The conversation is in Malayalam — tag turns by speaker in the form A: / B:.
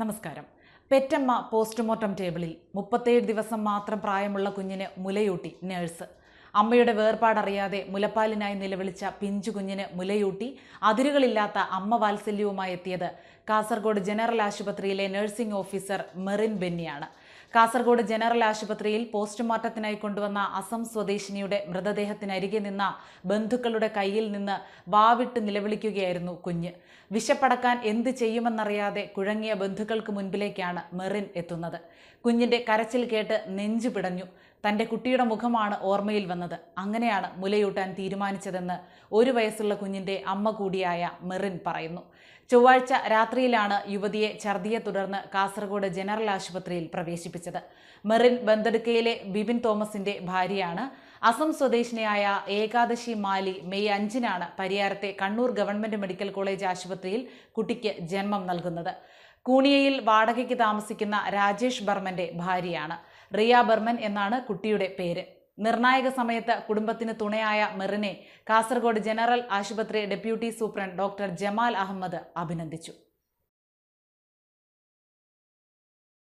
A: നമസ്കാരം. പെറ്റമ്മ പോസ്റ്റ്മോർട്ടം ടേബിളിൽ മുപ്പത്തേഴ് ദിവസം മാത്രം പ്രായമുള്ള കുഞ്ഞിന് മുലയൂട്ടി നേഴ്സ്. അമ്മയുടെ വേർപാടറിയാതെ മുലപ്പാലിനായി നിലവിളിച്ച പിഞ്ചു കുഞ്ഞിന് മുലയൂട്ടി അതിരുകളില്ലാത്ത അമ്മ വാത്സല്യവുമായി എത്തിയത് കാസർഗോഡ് ജനറൽ ആശുപത്രിയിലെ നഴ്സിംഗ് ഓഫീസർ മെറിൻ ബെന്നിയാണ്. കാസർഗോഡ് ജനറൽ ആശുപത്രിയിൽ പോസ്റ്റ്മോർട്ടത്തിനായി കൊണ്ടുവന്ന അസം സ്വദേശിനിയുടെ മൃതദേഹത്തിനരികെ നിന്ന ബന്ധുക്കളുടെ കയ്യിൽ നിന്ന് വാവിട്ട് നിലവിളിക്കുകയായിരുന്നു കുഞ്ഞ്. വിശപ്പടക്കാൻ എന്ത് ചെയ്യുമെന്നറിയാതെ കുഴങ്ങിയ ബന്ധുക്കൾക്ക് മുൻപിലേക്കാണ് മെറിൻ എത്തുന്നത്. കുഞ്ഞിന്റെ കരച്ചിൽ കേട്ട് നെഞ്ചു പിടഞ്ഞു. തന്റെ കുട്ടിയുടെ മുഖമാണ് ഓർമ്മയിൽ വന്നത്. അങ്ങനെയാണ് മുലയൂട്ടാൻ തീരുമാനിച്ചതെന്ന് ഒരു വയസ്സുള്ള കുഞ്ഞിന്റെ അമ്മ കൂടിയായ മെറിൻ പറയുന്നു. ചൊവ്വാഴ്ച രാത്രിയിലാണ് യുവതിയെ ഛർദിയെ തുടർന്ന് കാസർഗോഡ് ജനറൽ ആശുപത്രിയിൽ പ്രവേശിപ്പിച്ചത്. മെറിൻ ബന്തെടുക്കയിലെ ബിബിൻ തോമസിന്റെ ഭാര്യയാണ്. അസം സ്വദേശിനിയായ ഏകാദശി മാലി മെയ് അഞ്ചിനാണ് പരിയാരത്തെ കണ്ണൂർ ഗവൺമെന്റ് മെഡിക്കൽ കോളേജ് ആശുപത്രിയിൽ കുട്ടിക്ക് ജന്മം നൽകുന്നത്. കൂണിയയിൽ വാടകയ്ക്ക് താമസിക്കുന്ന രാജേഷ് ബർമന്റെ ഭാര്യയാണ്. റിയ ബർമൻ എന്നാണ് കുട്ടിയുടെ പേര്. നിർണായക സമയത്ത് കുടുംബത്തിന് തുണയായ മെറിനെ കാസർഗോഡ് ജനറൽ ആശുപത്രി deputy superintendent doctor Jamal Ahmed അഭിനന്ദിച്ചു.